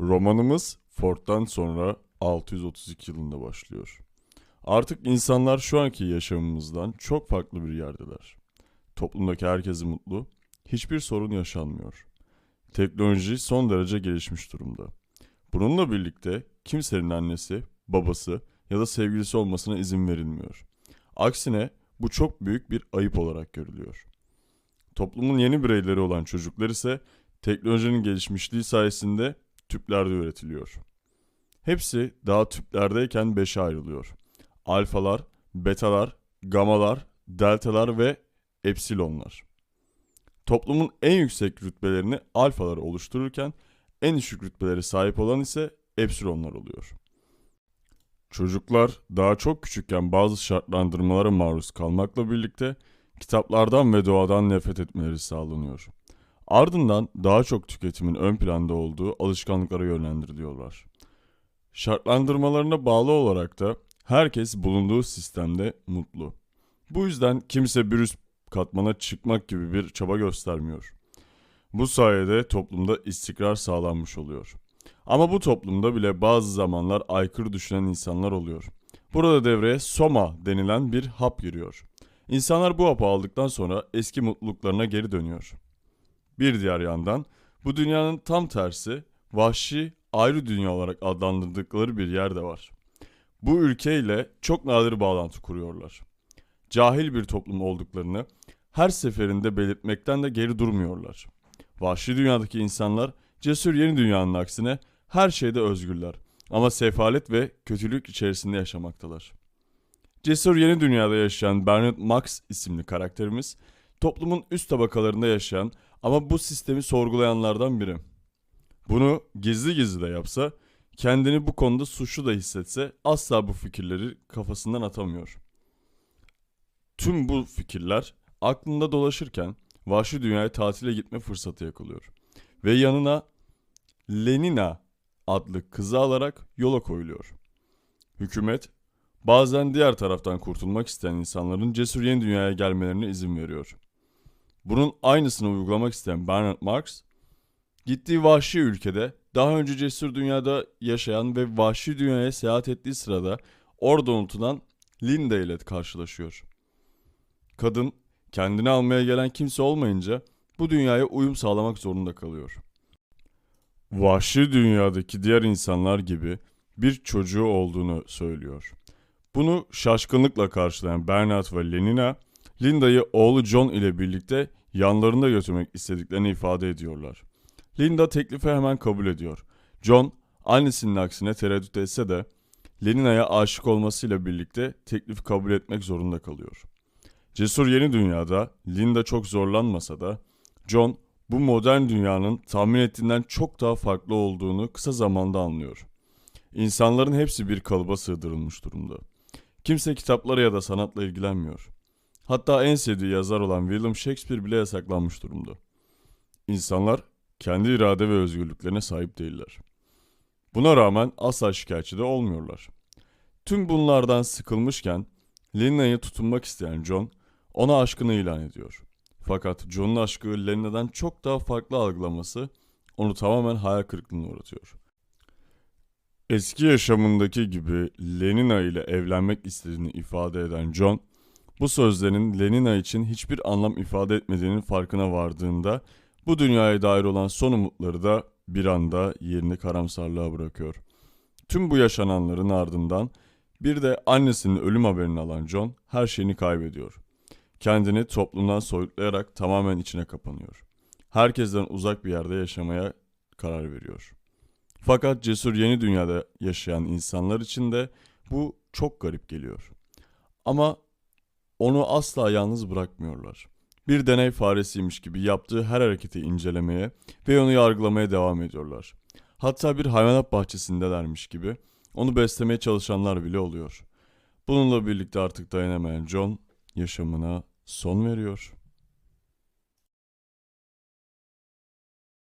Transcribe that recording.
Romanımız Ford'dan sonra 632 yılında başlıyor. Artık insanlar şu anki yaşamımızdan çok farklı bir yerdeler. Toplumdaki herkes mutlu, hiçbir sorun yaşanmıyor. Teknoloji son derece gelişmiş durumda. Bununla birlikte kimsenin annesi, babası ya da sevgilisi olmasına izin verilmiyor. Aksine bu çok büyük bir ayıp olarak görülüyor. Toplumun yeni bireyleri olan çocuklar ise teknolojinin gelişmişliği sayesinde tüplerde üretiliyor. Hepsi daha tüplerdeyken beşe ayrılıyor. Alfalar, betalar, gamalar, deltalar ve epsilonlar. Toplumun en yüksek rütbelerini alfalar oluştururken en düşük rütbeleri sahip olan ise epsilonlar oluyor. Çocuklar daha çok küçükken bazı şartlandırmalara maruz kalmakla birlikte kitaplardan ve doğadan nefret etmeleri sağlanıyor. Ardından daha çok tüketimin ön planda olduğu alışkanlıklara yönlendiriliyorlar. Şartlandırmalarına bağlı olarak da herkes bulunduğu sistemde mutlu. Bu yüzden kimse bir üst katmana çıkmak gibi bir çaba göstermiyor. Bu sayede toplumda istikrar sağlanmış oluyor. Ama bu toplumda bile bazı zamanlar aykırı düşünen insanlar oluyor. Burada devreye soma denilen bir hap giriyor. İnsanlar bu hapı aldıktan sonra eski mutluluklarına geri dönüyor. Bir diğer yandan bu dünyanın tam tersi vahşi ayrı dünya olarak adlandırdıkları bir yer de var. Bu ülkeyle çok nadir bağlantı kuruyorlar. Cahil bir toplum olduklarını her seferinde belirtmekten de geri durmuyorlar. Vahşi dünyadaki insanlar cesur yeni dünyanın aksine her şeyde özgürler ama sefalet ve kötülük içerisinde yaşamaktalar. Cesur yeni dünyada yaşayan Bernard Max isimli karakterimiz toplumun üst tabakalarında yaşayan ama bu sistemi sorgulayanlardan biri. Bunu gizli gizli de yapsa, kendini bu konuda suçlu da hissetse asla bu fikirleri kafasından atamıyor. Tüm bu fikirler aklında dolaşırken vahşi dünyaya tatile gitme fırsatı yakalıyor. Ve yanına Lenina adlı kızı alarak yola koyuluyor. Hükümet bazen diğer taraftan kurtulmak isteyen insanların cesur yeni dünyaya gelmelerine izin veriyor. Bunun aynısını uygulamak isteyen Bernard Marx, gittiği vahşi ülkede daha önce cesur dünyada yaşayan ve vahşi dünyaya seyahat ettiği sırada orada unutulan Linda ile karşılaşıyor. Kadın kendini almaya gelen kimse olmayınca bu dünyaya uyum sağlamak zorunda kalıyor. Vahşi dünyadaki diğer insanlar gibi bir çocuğu olduğunu söylüyor. Bunu şaşkınlıkla karşılayan Bernard ve Lenina, Linda'yı oğlu John ile birlikte yanlarında götürmek istediklerini ifade ediyorlar. Linda teklifi hemen kabul ediyor. John, annesinin aksine tereddüt etse de Lenina'ya aşık olmasıyla birlikte teklifi kabul etmek zorunda kalıyor. Cesur yeni dünyada Linda çok zorlanmasa da John bu modern dünyanın tahmin ettiğinden çok daha farklı olduğunu kısa zamanda anlıyor. İnsanların hepsi bir kalıba sığdırılmış durumda. Kimse kitaplara ya da sanatla ilgilenmiyor. Hatta en sevdiği yazar olan William Shakespeare bile yasaklanmış durumda. İnsanlar kendi irade ve özgürlüklerine sahip değiller. Buna rağmen asla şikayetçi de olmuyorlar. Tüm bunlardan sıkılmışken Lina'yı tutunmak isteyen John ona aşkını ilan ediyor. Fakat John'un aşkı Lenina'dan çok daha farklı algılaması onu tamamen hayal kırıklığına uğratıyor. Eski yaşamındaki gibi Lenina ile evlenmek istediğini ifade eden John, bu sözlerin Lenina için hiçbir anlam ifade etmediğinin farkına vardığında bu dünyaya dair olan son umutları da bir anda yerini karamsarlığa bırakıyor. Tüm bu yaşananların ardından bir de annesinin ölüm haberini alan John her şeyini kaybediyor. Kendini toplumdan soyutlayarak tamamen içine kapanıyor. Herkesten uzak bir yerde yaşamaya karar veriyor. Fakat cesur yeni dünyada yaşayan insanlar için de bu çok garip geliyor. Ama onu asla yalnız bırakmıyorlar. Bir deney faresiymiş gibi yaptığı her hareketi incelemeye ve onu yargılamaya devam ediyorlar. Hatta bir hayvanat bahçesindelermiş gibi onu beslemeye çalışanlar bile oluyor. Bununla birlikte artık dayanamayan John yaşamına son veriyor.